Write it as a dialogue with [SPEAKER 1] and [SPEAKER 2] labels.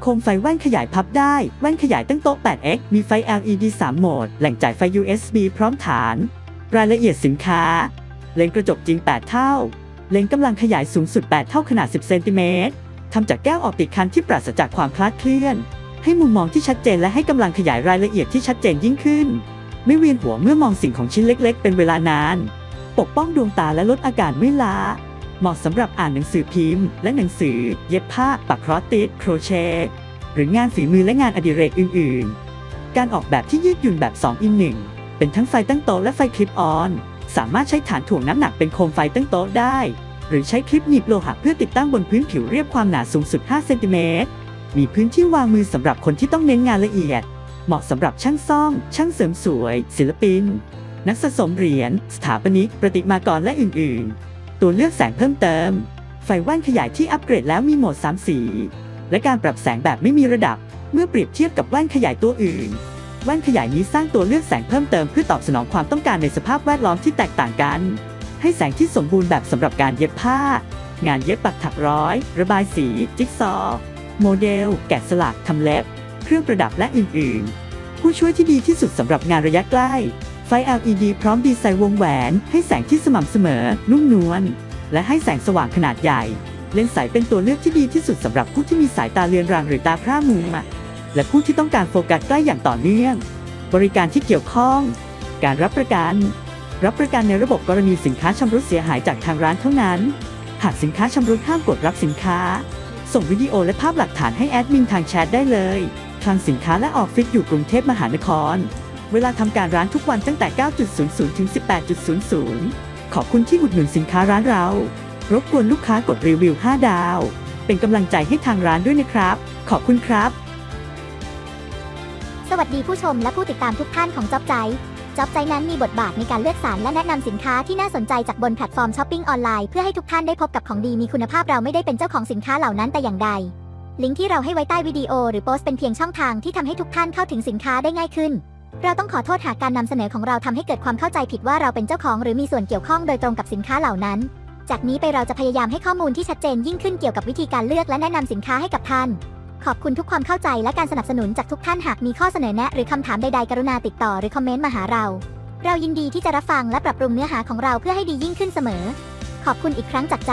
[SPEAKER 1] โคมไฟแว่นขยายพับได้ แว่นขยายตั้งโต๊ะ 8x มีไฟ LED 3 โหมด แหล่งจ่ายไฟ USB พร้อมฐาน รายละเอียดสินค้า เลนกระจกจริง 8 เท่า เลนกำลังขยายสูงสุด 8 เท่าขนาด 10 เซนติเมตรทำจากแก้วออปติกคันที่ปราศจากความคลาดเคลื่อน ให้มุมมองที่ชัดเจนและให้กำลังขยายรายละเอียดที่ชัดเจนยิ่งขึ้น ไม่เวียนหัวเมื่อมองสิ่งของชิ้นเล็ก ๆ เป็นเวลานาน ปกป้องดวงตาและลดอาการไม่ล้า เหมาะสำหรับอ่านหนังสือพิมพ์ และหนังสือ เย็บผ้า ปักครอสติดโครเชต์หรืองานฝีมือและงานอดิเรกอื่น ๆ การออกแบบที่ยืดหยุ่นแบบ2 in 1เป็นทั้งไฟตั้งโต๊ะและไฟคลิปออน สามารถใช้ฐานถ่วงน้ำหนักเป็นโคมไฟตั้งโต๊ะได้ หรือใช้คลิปหนีบโลหะเพื่อติดตั้งบนพื้นผิวเรียบความหนาสูงสุด 5 เซนติเมตร มีพื้นที่วางมือสำหรับคนที่ต้องเน้นงานละเอียด เหมาะสำหรับช่างซ่อม ช่างเสริมสวย ศิลปิน นักสะสมเหรียญ สถาปนิก ประติมากรและอื่น ๆ ตัวเลือกแสงเพิ่มเติม ไฟแว่นขยายที่อัปเกรดแล้วมีโหมด 3 สี และการปรับแสงแบบไม่มีระดับ เมื่อเปรียบเทียบกับแว่นขยายตัวอื่นแว่นขยายนี้สร้างตัวเลือกแสงเพิ่มเติมเพื่อตอบสนองความต้องการในสภาพแวดล้อมที่แตกต่างกัน ให้แสงที่สมบูรณ์แบบสำหรับการเย็บผ้า งานเย็บปักถักร้อย ระบายสี จิ๊กซอว์โมเดล แกะสลักทำเล็บ เครื่องประดับและอื่น ๆ ผู้ช่วยที่ดีที่สุดสำหรับงานระยะใกล้ ไฟ LED พร้อมดีไซน์วงแหวน ให้แสงที่สม่ำเสมอ นุ่มนวล และให้แสงสว่างขนาดใหญ่ เลนส์ใสเป็นตัวเลือกที่ดีที่สุดสำหรับผู้ที่มีสายตาเลือนรางหรือตาพร่ามัวและผู้ที่ต้องการโฟกัสใกล้อย่างต่อเนื่อง บริการที่เกี่ยวข้อง การรับประกัน รับประกันในระบบกรณีสินค้าชำรุดเสียหายจากทางร้านเท่านั้น หากสินค้าชำรุดห้ามกดรับสินค้า ส่งวิดีโอและภาพหลักฐานให้แอดมินทางแชทได้เลยคลังสินค้าและออฟฟิศอยู่กรุงเทพมหานคร เวลาทำการร้านทุกวันตั้งแต่ 9.00 ถึง 18.00 ขอบคุณที่อุดหนุนสินค้าร้านเรา รบกวนลูกค้ากดรีวิว 5 ดาว เป็นกำลังใจให้ทางร้านด้วยนะครับ ขอบคุณครับ
[SPEAKER 2] สวัสดีผู้ชมและผู้ติดตามทุกท่านของจ็อบใจจ็อบใจนั้นมีบทบาทในการเลือกสรรและแนะนำสินค้าที่น่าสนใจจากบนแพลตฟอร์มช้อปปิ้งออนไลน์เพื่อให้ทุกท่านได้พบกับของดีมีคุณภาพเราไม่ได้เป็นเจ้าของสินค้าเหล่านั้นแต่อย่างใด ลิงก์ที่เราให้ไว้ใต้วิดีโอหรือโพสต์เป็นเพียงช่องทางที่ทำให้ทุกท่านเข้าถึงสินค้าได้ง่ายขึ้น เราต้องขอโทษหากการนำเสนอของเราทำให้เกิดความเข้าใจผิดว่าเราเป็นเจ้าของหรือมีส่วนเกี่ยวข้องโดยตรงกับสินค้าเหล่านั้น จากนี้ไปเราจะพยายามให้ข้อมูลที่ชัดเจนยิ่งขึ้นเกี่ยวกับวิธีการเลือกและแนะนำสินค้าให้กับท่าน ขอบคุณทุกความเข้าใจและการสนับสนุนจากทุกท่านหากมีข้อเสนอแนะ หรือคำถามใดๆกรุณาติดต่อหรือคอมเมนต์มาหาเรา เรายินดีที่จะรับฟังและปรับปรุงเนื้อหาของเราเพื่อให้ดียิ่งขึ้นเสมอ ขอบคุณอีกครั้งจากใจ